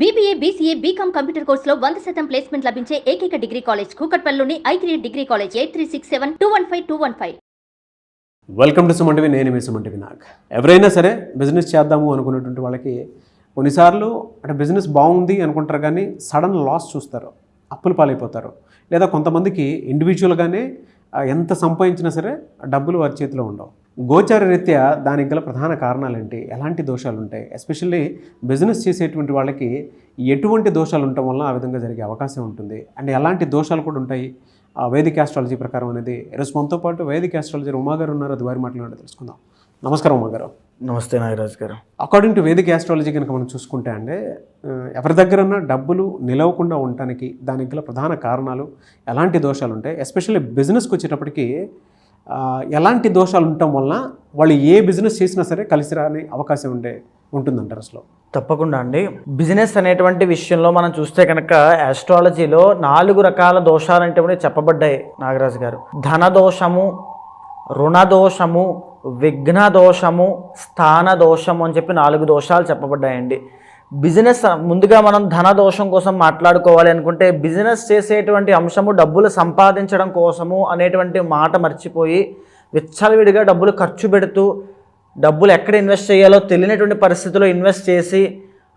BBA BCA BCom computer కోర్సులో వంద శాతం ప్లేస్మెంట్ లభించే ఏకైక degree college కూకట్పల్లిలోని I degree college eight three six seven two one five two one five welcome to సుమంటివి నేను మీ సుమంటివి నాగ్ ఎవరైనా సరే బిజినెస్ చేద్దాము అనుకున్నటువంటి వాళ్ళకి కొన్నిసార్లు అంటే బిజినెస్ బాగుంది అనుకుంటారు కానీ సడన్ లాస్ చూస్తారు. అప్పులు పాలైపోతారు. లేదా కొంతమందికి ఇండివిజువల్గానే ఎంత సంపాదించినా సరే డబ్బులు వారి చేతిలో ఉండవు. గోచార రీత్యా దానికి గల ప్రధాన కారణాలు ఏంటి ఎలాంటి దోషాలు ఉంటాయి ఎస్పెషల్లీ బిజినెస్ చేసేటువంటి వాళ్ళకి ఎటువంటి దోషాలు ఉండటం వల్ల ఆ విధంగా జరిగే అవకాశం ఉంటుంది. అండ్ ఎలాంటి దోషాలు కూడా ఉంటాయి? ఆ వేదిక ఆస్ట్రాలజీ ప్రకారం అనేది. ఈరోజు మనతో పాటు వేదిక ఆస్ట్రాలజీ ఉమాగారు ఉన్నారు. అది వారి మాట్లాడి తెలుసుకుందాం. నమస్కారం ఉమాగారు. నమస్తే నాగరాజ్ గారు. అకార్డింగ్ టు వేదిక ఆస్ట్రాలజీ కనుక మనం చూసుకుంటే అంటే ఎవరి దగ్గరన్నా డబ్బులు నిలవకుండా ఉండటానికి దానికి గల ప్రధాన కారణాలు ఎలాంటి దోషాలు ఉంటాయి? ఎస్పెషల్లీ బిజినెస్కి వచ్చేటప్పటికి ఎలాంటి దోషాలు ఉండటం వలన వాళ్ళు ఏ బిజినెస్ చేసినా సరే కలిసి రాని అవకాశం ఉంటే ఉంటుందంటారు అసలు. తప్పకుండా అండి. బిజినెస్ అనేటువంటి విషయంలో మనం చూస్తే కనుక ఆస్ట్రాలజీలో నాలుగు రకాల దోషాలు అంటే చెప్పబడ్డాయి నాగరాజు గారు. ధన దోషము రుణ దోషము విఘ్న దోషము స్థాన దోషము అని చెప్పి నాలుగు దోషాలు చెప్పబడ్డాయండి. బిజినెస్ ముందుగా మనం ధన దోషం కోసం మాట్లాడుకోవాలి అనుకుంటే బిజినెస్ చేసేటువంటి అంశము డబ్బులు సంపాదించడం కోసము అనేటువంటి మాట మర్చిపోయి విచ్చలవిడిగా డబ్బులు ఖర్చు పెడుతూ డబ్బులు ఎక్కడ ఇన్వెస్ట్ చేయాలో తెలియనటువంటి పరిస్థితిలో ఇన్వెస్ట్ చేసి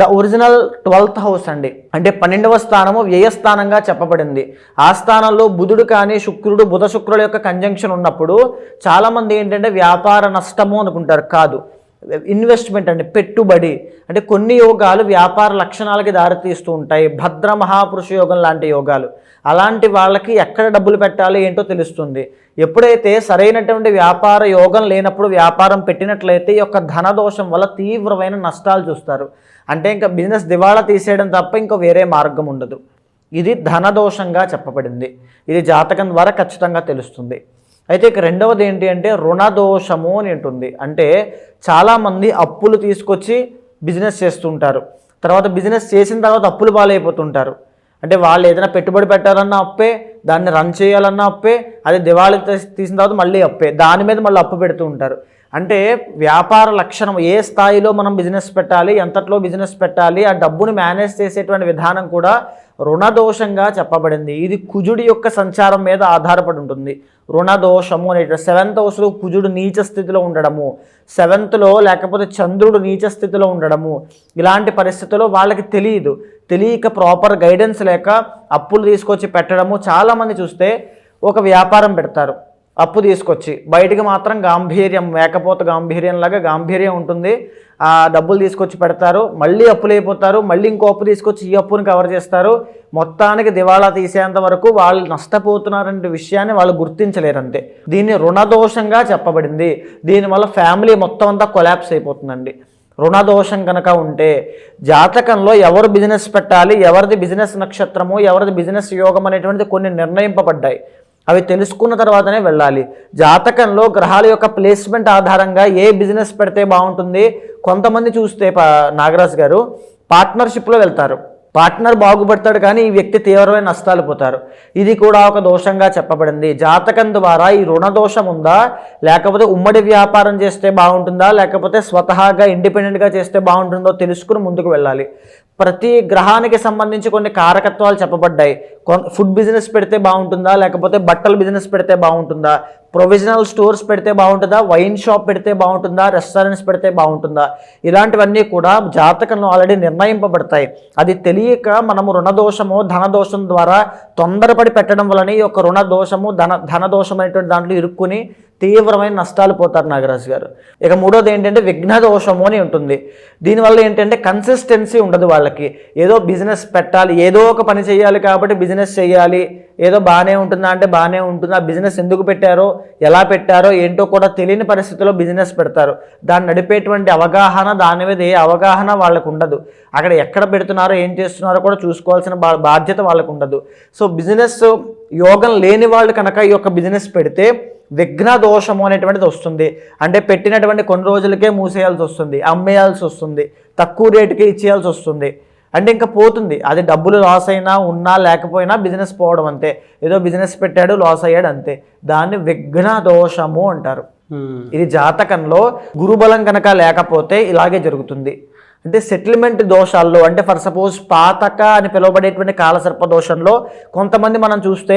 ద ఒరిజినల్ ట్వెల్త్ హౌస్ అండి. అంటే పన్నెండవ స్థానము వ్యయస్థానంగా చెప్పబడింది. ఆ స్థానంలో బుధుడు కానీ శుక్రుడు బుధ శుక్రుల యొక్క కంజంక్షన్ ఉన్నప్పుడు చాలామంది ఏంటంటే వ్యాపార నష్టము అనుకుంటారు. కాదు. ఇన్వెస్ట్మెంట్ అండి పెట్టుబడి. అంటే కొన్ని యోగాలు వ్యాపార లక్షణాలకి దారితీస్తూ ఉంటాయి. భద్ర మహాపురుష యోగం లాంటి యోగాలు. అలాంటి వాళ్ళకి ఎక్కడ డబ్బులు పెట్టాలి ఏంటో తెలుస్తుంది. ఎప్పుడైతే సరైనటువంటి వ్యాపార యోగం లేనప్పుడు వ్యాపారం పెట్టినట్లయితే ఈ యొక్క ధన దోషం వల్ల తీవ్రమైన నష్టాలు చూస్తారు. అంటే ఇంకా బిజినెస్ దివాళా తీసేయడం తప్ప ఇంకా వేరే మార్గం ఉండదు. ఇది ధనదోషంగా చెప్పబడింది. ఇది జాతకం ద్వారా ఖచ్చితంగా తెలుస్తుంది. అయితే ఇక రెండవది ఏంటి అంటే రుణదోషము అని ఉంటుంది అంటే చాలామంది అప్పులు తీసుకొచ్చి బిజినెస్ చేస్తుంటారు. తర్వాత బిజినెస్ చేసిన తర్వాత అప్పులు పాలైపోతుంటారు. అంటే వాళ్ళు ఏదైనా పెట్టుబడి పెట్టాలన్నా అప్పే దాన్ని రన్ చేయాలన్నా అప్పే అది దివాళి తీసిన తర్వాత మళ్ళీ అప్పే దాని మీద మళ్ళీ అప్పు పెడుతూ ఉంటారు. అంటే వ్యాపార లక్షణం ఏ స్థాయిలో మనం బిజినెస్ పెట్టాలి ఎంతట్లో బిజినెస్ పెట్టాలి ఆ డబ్బుని మేనేజ్ చేసేటువంటి విధానం కూడా రుణదోషంగా చెప్పబడింది. ఇది కుజుడి యొక్క సంచారం మీద ఆధారపడి ఉంటుంది. రుణదోషము అనే సెవెంత్ హౌస్లో కుజుడు నీచ స్థితిలో ఉండడము. సెవెంత్లో లేకపోతే చంద్రుడు నీచ స్థితిలో ఉండడము. ఇలాంటి పరిస్థితుల్లో వాళ్ళకి తెలియదు. తెలియక ప్రాపర్ గైడెన్స్ లేక అప్పులు తీసుకొచ్చి పెట్టడము. చాలామంది చూస్తే ఒక వ్యాపారం పెడతారు. అప్పు తీసుకొచ్చి బయటికి మాత్రం గాంభీర్యం మేకపోత గాంభీర్యం లాగా గాంభీర్యం ఉంటుంది. ఆ డబ్బులు తీసుకొచ్చి పెడతారు మళ్ళీ అప్పులు అయిపోతారు మళ్ళీ ఇంకో అప్పు తీసుకొచ్చి ఈ అప్పును కవర్ చేస్తారు. మొత్తానికి దివాళా తీసేంత వరకు వాళ్ళు నష్టపోతున్నారంటే విషయాన్ని వాళ్ళు గుర్తించలేరు అంతే దీన్ని రుణదోషంగా చెప్పబడింది. దీనివల్ల ఫ్యామిలీ మొత్తం అంతా కొలాప్స్ అయిపోతుందండి. రుణదోషం కనుక ఉంటే జాతకంలో ఎవరు బిజినెస్ పెట్టాలి ఎవరిది బిజినెస్ నక్షత్రము ఎవరిది బిజినెస్ యోగం అనేటువంటిది కొన్ని నిర్ణయింపబడ్డాయి. అవి తెలుసుకున్న తర్వాతనే వెళ్ళాలి. జాతకంలో గ్రహాల యొక్క ప్లేస్మెంట్ ఆధారంగా ఏ బిజినెస్ పెడితే బాగుంటుంది? కొంతమంది చూస్తే పా- నాగరాజ్ గారు పార్ట్నర్షిప్లో వెళ్తారు. పార్ట్నర్ బాగుపడతాడు కానీ ఈ వ్యక్తి తీవ్రమైన నష్టాలు పోతారు. ఇది కూడా ఒక దోషంగా చెప్పబడింది. జాతకం ద్వారా ఈ రుణ దోషం ఉందా? లేకపోతే ఉమ్మడి వ్యాపారం చేస్తే బాగుంటుందా? లేకపోతే స్వతహాగా ఇండిపెండెంట్గా చేస్తే బాగుంటుందో తెలుసుకుని ముందుకు వెళ్ళాలి. ప్రతి గ్రహానికి సంబంధించి కొన్ని కారకత్వాలు చెప్పబడ్డాయి. కొన్- ఫుడ్ బిజినెస్ పెడితే బాగుంటుందా? లేకపోతే బట్టల బిజినెస్ పెడితే బాగుంటుందా? ప్రొవిజనల్ స్టోర్స్ పెడితే బాగుంటుందా? వైన్ షాప్ పెడితే బాగుంటుందా? రెస్టారెంట్స్ పెడితే బాగుంటుందా? ఇలాంటివన్నీ కూడా జాతకంలో ఆల్రెడీ నిర్ణయింపబడతాయి. అది తెలియక మనము రుణదోషము ధనదోషం ద్వారా తొందరపడి పెట్టడం వలన ఈ యొక్క రుణదోషము ధన ధనదోషం అనేటువంటి దాంట్లో ఇరుక్కుని తీవ్రమైన నష్టాలు పోతారు నాగరాజు గారు. ఇక మూడోది ఏంటంటే విఘ్న దోషము అని ఉంటుంది. దీనివల్ల ఏంటంటే కన్సిస్టెన్సీ ఉండదు వాళ్ళకి. ఏదో బిజినెస్ పెట్టాలి ఏదో ఒక పని చేయాలి కాబట్టి బిజినెస్ చేయాలి. ఏదో బాగానే ఉంటుందా అంటే బాగానే ఉంటుందా బిజినెస్ ఎందుకు పెట్టారో ఎలా పెట్టారో ఏంటో కూడా తెలియని పరిస్థితిలో బిజినెస్ పెడతారు. దాన్ని నడిపేటువంటి అవగాహన దాని మీద ఏ అవగాహన వాళ్ళకు ఉండదు. అక్కడ ఎక్కడ పెడుతున్నారో ఏం చేస్తున్నారో కూడా చూసుకోవాల్సిన బా బాధ్యత వాళ్ళకు ఉండదు. సో బిజినెస్ యోగం లేని వాళ్ళు కనుక ఈ యొక్క బిజినెస్ పెడితే విఘ్న దోషము అనేటువంటిది వస్తుంది. అంటే పెట్టినటువంటి కొన్ని రోజులకే మూసేయాల్సి వస్తుంది అమ్మేయాల్సి వస్తుంది తక్కువ రేటుకి ఇచ్చేయాల్సి వస్తుంది. అంటే ఇంకా పోతుంది. అది డబ్బులు లాస్ అయినా ఉన్నా లేకపోయినా బిజినెస్ పోవడం అంతే. ఏదో బిజినెస్ పెట్టాడు లాస్ అయ్యాడు అంతే. దాన్ని విఘ్న దోషము అంటారు. ఇది జాతకంలో గురుబలం కనుక లేకపోతే ఇలాగే జరుగుతుంది. అంటే సెటిల్మెంట్ దోషాల్లో అంటే ఫర్ సపోజ్ పాతక అని పిలువబడేటువంటి కాలసర్ప దోషంలో కొంతమంది మనం చూస్తే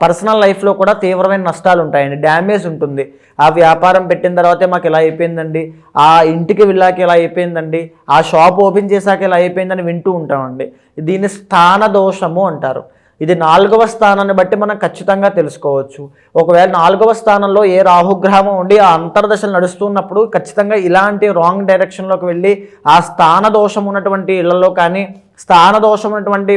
పర్సనల్ లైఫ్లో కూడా తీవ్రమైన నష్టాలు ఉంటాయండి. డ్యామేజ్ ఉంటుంది. ఆ వ్యాపారం పెట్టిన తర్వాతే మాకు ఇలా అయిపోయిందండి. ఆ ఇంటికి వెళ్ళాక ఇలా అయిపోయిందండి. ఆ షాప్ ఓపెన్ చేశాక ఇలా అయిపోయిందని వింటూ ఉంటామండి. దీన్ని స్థాన దోషము అంటారు. ఇది నాలుగవ స్థానాన్ని బట్టి మనం ఖచ్చితంగా తెలుసుకోవచ్చు. ఒకవేళ నాలుగవ స్థానంలో ఏ రాహుగ్రహము ఉండి ఆ అంతర్దశలు నడుస్తున్నప్పుడు ఖచ్చితంగా ఇలాంటి రాంగ్ డైరెక్షన్లోకి వెళ్ళి ఆ స్థాన దోషం ఉన్నటువంటి ఇళ్ళలో కానీ స్థాన దోషం ఉన్నటువంటి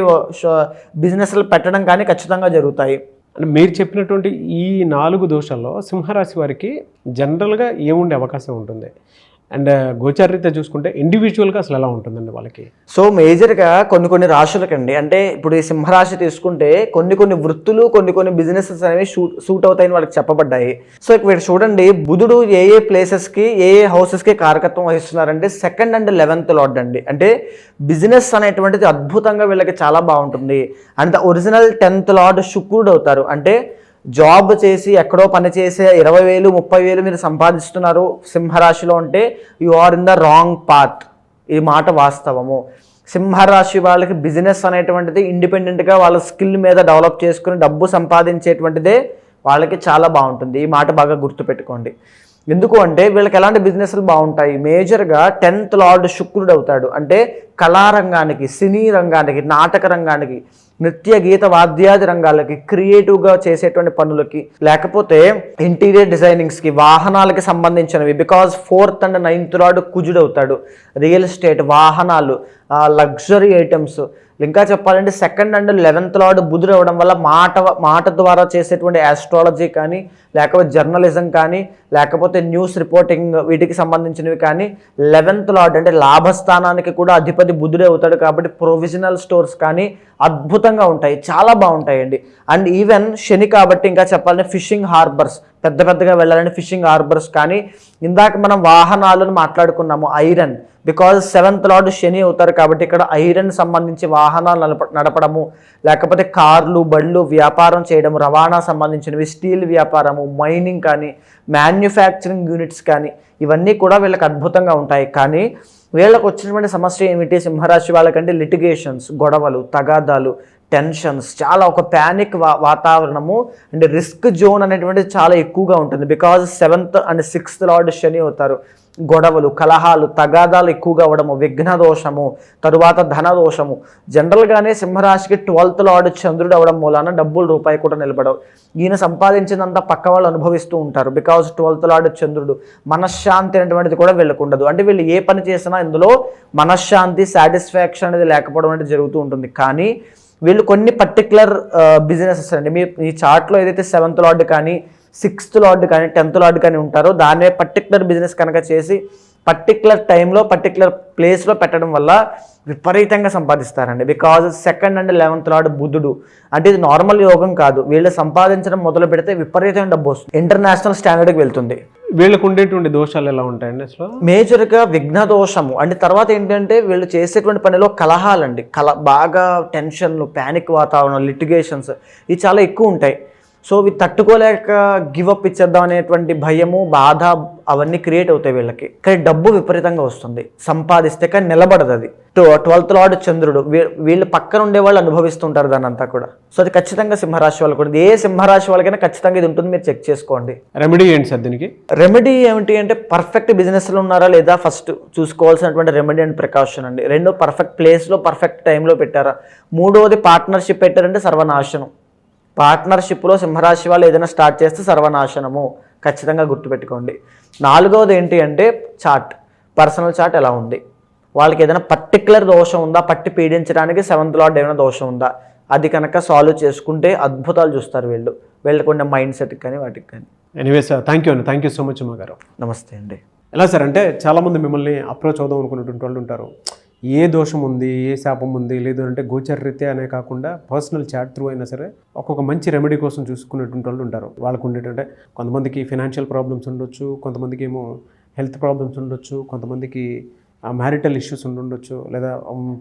బిజినెస్లు పెట్టడం కానీ ఖచ్చితంగా జరుగుతాయి. అంటే మీరు చెప్పినటువంటి ఈ నాలుగు దోషాల్లో సింహరాశి వారికి జనరల్గా ఏముండే అవకాశం ఉంటుంది? అండ్ గోచారీత్యా చూసుకుంటే ఇండివిజువల్గా అసలు ఎలా ఉంటుందండి వాళ్ళకి? సో మేజర్గా కొన్ని కొన్ని రాశులకండి. అంటే ఇప్పుడు ఈ సింహరాశి తీసుకుంటే కొన్ని కొన్ని వృత్తులు కొన్ని కొన్ని బిజినెసెస్ అనేవి షూట్ సూట్ అవుతాయని వాళ్ళకి చెప్పబడ్డాయి. సో ఇక్కడ చూడండి బుధుడు ఏ ఏ ప్లేసెస్కి ఏ ఏ హౌసెస్కి కారకత్వం వహిస్తున్నారంటే సెకండ్ అండ్ లెవెన్త్ లార్డ్ అండి. అంటే బిజినెస్ అనేటువంటిది అద్భుతంగా వీళ్ళకి చాలా బాగుంటుంది. అండ్ ఒరిజినల్ టెన్త్ లార్డ్ శుక్రుడు అవుతారు. అంటే జాబ్ చేసి ఎక్కడో పని చేసే ఇరవై వేలు ముప్పై వేలు మీరు సంపాదిస్తున్నారు సింహరాశిలో ఉంటే you are in the wrong path ఈ మాట వాస్తవము. సింహరాశి వాళ్ళకి బిజినెస్ అనేటువంటిది ఇండిపెండెంట్గా వాళ్ళ స్కిల్ మీద డెవలప్ చేసుకుని డబ్బు సంపాదించేటువంటిదే వాళ్ళకి చాలా బాగుంటుంది. ఈ మాట బాగా గుర్తుపెట్టుకోండి. ఎందుకు అంటే వీళ్ళకి ఎలాంటి బిజినెస్లు బాగుంటాయి? మేజర్గా టెన్త్ లార్డ్ శుక్రుడు అవుతాడు. అంటే కళారంగానికి సినీ రంగానికి నాటక రంగానికి. నృత్య గీత వాద్యాది రంగాలకి క్రియేటివ్గా చేసేటువంటి పనులకి లేకపోతే ఇంటీరియర్ డిజైనింగ్స్కి వాహనాలకి సంబంధించినవి. Because fourth and ninth lord కుజుడవుతాడు. Real estate వాహనాలు లగ్జరీ ఐటమ్స్ ఇంకా చెప్పాలంటే సెకండ్ అండ్ లెవెన్త్ లార్డ్ బుధుడు అవ్వడం వల్ల మాట మాట ద్వారా చేసేటువంటి ఆస్ట్రాలజీ కానీ లేకపోతే జర్నలిజం కానీ లేకపోతే న్యూస్ రిపోర్టింగ్ వీటికి సంబంధించినవి కానీ లెవెన్త్ లార్డ్ అంటే లాభస్థానానికి కూడా అధిపతి బుధుడే అవుతాడు కాబట్టి ప్రొవిజనల్ స్టోర్స్ కానీ అద్భుతంగా ఉంటాయి చాలా బాగుంటాయండి. అండ్ ఈవెన్ శని కాబట్టి ఇంకా చెప్పాలంటే ఫిషింగ్ హార్బర్స్ పెద్ద పెద్దగా వెళ్ళాలని ఫిషింగ్ హార్బర్స్ కానీ ఇందాక మనం వాహనాలను మాట్లాడుకున్నాము iron. Because seventh lord Shani అవుతారు కాబట్టి ఇక్కడ ఐరన్ సంబంధించి వాహనాలు నడప నడపడము లేకపోతే కార్లు బళ్ళు వ్యాపారం చేయడము రవాణా సంబంధించినవి స్టీల్ వ్యాపారము మైనింగ్ కానీ మ్యానుఫ్యాక్చరింగ్ యూనిట్స్ కానీ ఇవన్నీ కూడా వీళ్ళకి అద్భుతంగా ఉంటాయి. కానీ వీళ్ళకి వచ్చినటువంటి సమస్య ఏమిటి? సింహరాశి వాళ్ళకంటే లిటిగేషన్స్ గొడవలు తగాదాలు టెన్షన్స్ చాలా ఒక ప్యానిక్ వా వాతావరణము అండ్ రిస్క్ జోన్ అనేటువంటిది చాలా ఎక్కువగా ఉంటుంది. Because seventh and sixth lord Shani అవుతారు. గొడవలు కలహాలు తగాదాలు ఎక్కువగా అవ్వడము విఘ్న దోషము తరువాత ధన దోషము జనరల్గానే సింహరాశికి ట్వెల్త్ లార్డ్ చంద్రుడు అవడం మూలాన డబ్బులు రూపాయి కూడా నిలబడవు. ఈయన సంపాదించినంత పక్క వాళ్ళు అనుభవిస్తూ ఉంటారు. బికాజ్ ట్వెల్త్ లార్డ్ చంద్రుడు మనశ్శాంతి అనేటువంటిది కూడా వీళ్ళకుండదు అంటే వీళ్ళు ఏ పని చేసినా ఇందులో మనశ్శాంతి సాటిస్ఫాక్షన్ అనేది లేకపోవడం అనేది జరుగుతూ ఉంటుంది. కానీ వీళ్ళు కొన్ని పర్టికులర్ బిజినెసెస్ అండి. మీ ఈ చార్ట్లో ఏదైతే సెవెంత్ లార్డ్ కానీ సిక్స్త్ లార్డ్ కానీ టెన్త్ లార్డ్ కానీ ఉంటారో దాన్నే పర్టికులర్ బిజినెస్ కనుక చేసి పర్టికులర్ టైంలో పర్టికులర్ ప్లేస్లో పెట్టడం వల్ల విపరీతంగా సంపాదిస్తారండి. Because second and eleventh lord బుధుడు. అంటే ఇది నార్మల్ యోగం కాదు. వీళ్ళు సంపాదించడం మొదలు పెడితే విపరీతమైన డబ్బు వస్తుంది. ఇంటర్నేషనల్ స్టాండర్డ్కి వెళ్తుంది. వీళ్ళకు ఉండేటువంటి దోషాలు ఎలా ఉంటాయండి అసలు? మేజర్గా విఘ్న దోషము అంటే తర్వాత ఏంటంటే వీళ్ళు చేసేటువంటి పనిలో కలహాలండి. కల బాగా టెన్షన్లు ప్యానిక్ వాతావరణం లిటిగేషన్స్ ఇవి చాలా ఎక్కువ ఉంటాయి. సో ఇవి తట్టుకోలేక గివప్ ఇచ్చేద్దాం అనేటువంటి భయము బాధ అవన్నీ క్రియేట్ అవుతాయి వీళ్ళకి. కానీ డబ్బు విపరీతంగా వస్తుంది. సంపాదిస్తే కానీ నిలబడదు అది. ట్వెల్త్ లార్డ్ చంద్రుడు వీళ్ళు పక్కన ఉండే వాళ్ళు అనుభవిస్తుంటారు దాని అంతా కూడా. సో అది ఖచ్చితంగా సింహరాశి వాళ్ళకు కూడా ఏ సింహరాశి వాళ్ళకైనా ఖచ్చితంగా ఇది ఉంటుంది మీరు చెక్ చేసుకోండి. రెమెడీ ఏంటి సార్ దీనికి? రెమెడీ ఏమిటి అంటే పర్ఫెక్ట్ బిజినెస్లో ఉన్నారా లేదా ఫస్ట్ చూసుకోవాల్సినటువంటి రెమెడీ అండ్ ప్రికాషన్ అండి. రెండో పర్ఫెక్ట్ ప్లేస్లో పర్ఫెక్ట్ టైంలో పెట్టారా? మూడవది పార్ట్నర్షిప్ పెట్టారంటే సర్వనాశనం. పార్ట్నర్షిప్లో సింహరాశి వాళ్ళు ఏదైనా స్టార్ట్ చేస్తే సర్వనాశనము. ఖచ్చితంగా గుర్తుపెట్టుకోండి. నాలుగవది ఏంటి అంటే చార్ట్ పర్సనల్ చార్ట్ ఎలా ఉంది? వాళ్ళకి ఏదైనా పర్టికులర్ దోషం ఉందా? పట్టి పీడించడానికి సెవెంత్ లార్డ్ ఏమైనా దోషం ఉందా? అది కనుక సాల్వ్ చేసుకుంటే అద్భుతాలు చూస్తారు వీళ్ళు. వీళ్ళకున్న మైండ్ సెట్కి కానీ వాటికి కానీ. ఎనీవే సార్ థ్యాంక్ యూ అండి. థ్యాంక్ యూ సో మచ్ మా గారు నమస్తే అండి. ఎలా సార్ అంటే చాలామంది మిమ్మల్ని అప్రోచ్ అవుదాం అనుకున్నటువంటి వాళ్ళు ఉంటారు. ఏ దోషం ఉంది ఏ శాపం ఉంది లేదు అంటే గోచర రీత్యా అనే కాకుండా పర్సనల్ చాట్ త్రూ అయినా సరే ఒక్కొక్క మంచి రెమెడీ కోసం చూసుకునేటువంటి వాళ్ళు ఉంటారు. వాళ్ళకు ఉండేటంటే కొంతమందికి ఫినాన్షియల్ ప్రాబ్లమ్స్ ఉండొచ్చు కొంతమందికి ఏమో హెల్త్ ప్రాబ్లమ్స్ ఉండొచ్చు కొంతమందికి మ్యారిటల్ ఇష్యూస్ ఉండొచ్చు లేదా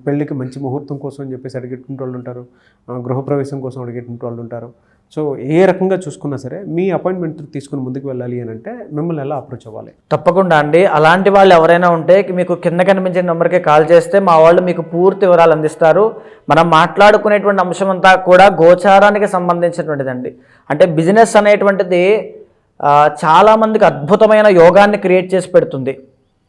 పెళ్ళికి మంచి ముహూర్తం కోసం అని చెప్పేసి అడిగేటువంటి వాళ్ళు ఉంటారు గృహప్రవేశం కోసం అడిగేటువంటి వాళ్ళు ఉంటారు. సో ఏ రకంగా చూసుకున్నా సరే మీ అపాయింట్మెంట్ తీసుకుని ముందుకు వెళ్ళాలి అని అంటే మిమ్మల్ని ఎలా అప్రోచ్ అవ్వాలి? తప్పకుండా అండి. అలాంటి వాళ్ళు ఎవరైనా ఉంటే మీకు కింద కనిపించే నెంబర్కి కాల్ చేస్తే మా వాళ్ళు మీకు పూర్తి వివరాలు అందిస్తారు. మనం మాట్లాడుకునేటువంటి అంశం అంతా కూడా గోచారానికి సంబంధించినటువంటిదండి. అంటే బిజినెస్ అనేటువంటిది చాలామందికి అద్భుతమైన యోగాన్ని క్రియేట్ చేసి పెడుతుంది.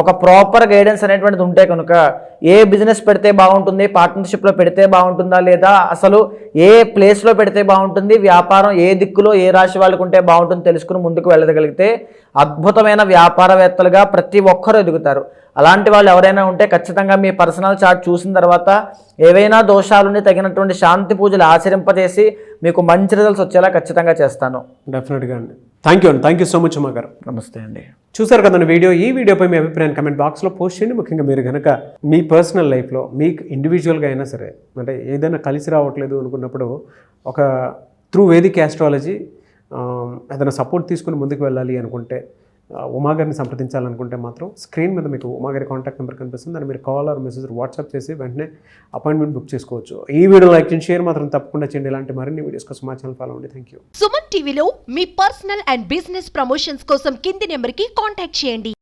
ఒక ప్రాపర్ గైడెన్స్ అనేటువంటిది ఉంటే కనుక ఏ బిజినెస్ పెడితే బాగుంటుంది పార్ట్నర్షిప్లో పెడితే బాగుంటుందా లేదా అసలు ఏ ప్లేస్లో పెడితే బాగుంటుంది వ్యాపారం ఏ దిక్కులో ఏ రాశి వాళ్ళకు ఉంటే బాగుంటుంది తెలుసుకుని ముందుకు వెళ్ళగలిగితే అద్భుతమైన వ్యాపారవేత్తలుగా ప్రతి ఒక్కరూ ఎదుగుతారు. అలాంటి వాళ్ళు ఎవరైనా ఉంటే ఖచ్చితంగా మీ పర్సనల్ చార్ట్ చూసిన తర్వాత ఏవైనా దోషాలుండి తగినటువంటి శాంతి పూజలు ఆచరింపజేసి మీకు మంచి రిజల్ట్స్ వచ్చేలా ఖచ్చితంగా చేస్తాను. డెఫినెట్గా అండి. థ్యాంక్ యూ అండి. థ్యాంక్ యూ సో మచ్ అమ్మ గారు. నమస్తే అండి. చూసారు కదండి వీడియో? ఈ వీడియోపై మీ అభిప్రాయాన్ని కమెంట్ బాక్స్లో పోస్ట్ చేయండి. ముఖ్యంగా మీరు కనుక మీ పర్సనల్ లైఫ్లో మీకు ఇండివిజువల్గా అయినా సరే అంటే ఏదైనా కలిసి రావట్లేదు అనుకున్నప్పుడు ఒక త్రూ వేదిక్ యాస్ట్రాలజీ ఏదైనా సపోర్ట్ తీసుకుని ముందుకు వెళ్ళాలి అనుకుంటే ఉమాగారిని సంప్రదించాలనుకుంటే మాత్రం స్క్రీన్ మీద మీకు ఉమాగారి కాంటాక్ట్ నెంబర్ కనిపిస్తుంది. దాన్ని మీరు కాల్ ఆర్ మెసేజ్ వాట్సాప్ చేసి వెంటనే అపాయింట్మెంట్ బుక్ చేసుకోవచ్చు. ఈ వీడియో లైక్ చేయండి షేర్ మాత్రం తప్పకుండా చేయండి. ఇలాంటి మరిన్ని వీడియోస్ కోసం మా ఛానల్ ఫాలో అండి థ్యాంక్ యూ సుమన్ టీవీలో మీ పర్సనల్ అండ్ బిజినెస్ ప్రమోషన్స్ కోసం కింది నెంబర్కి కాంటాక్ట్ చేయండి.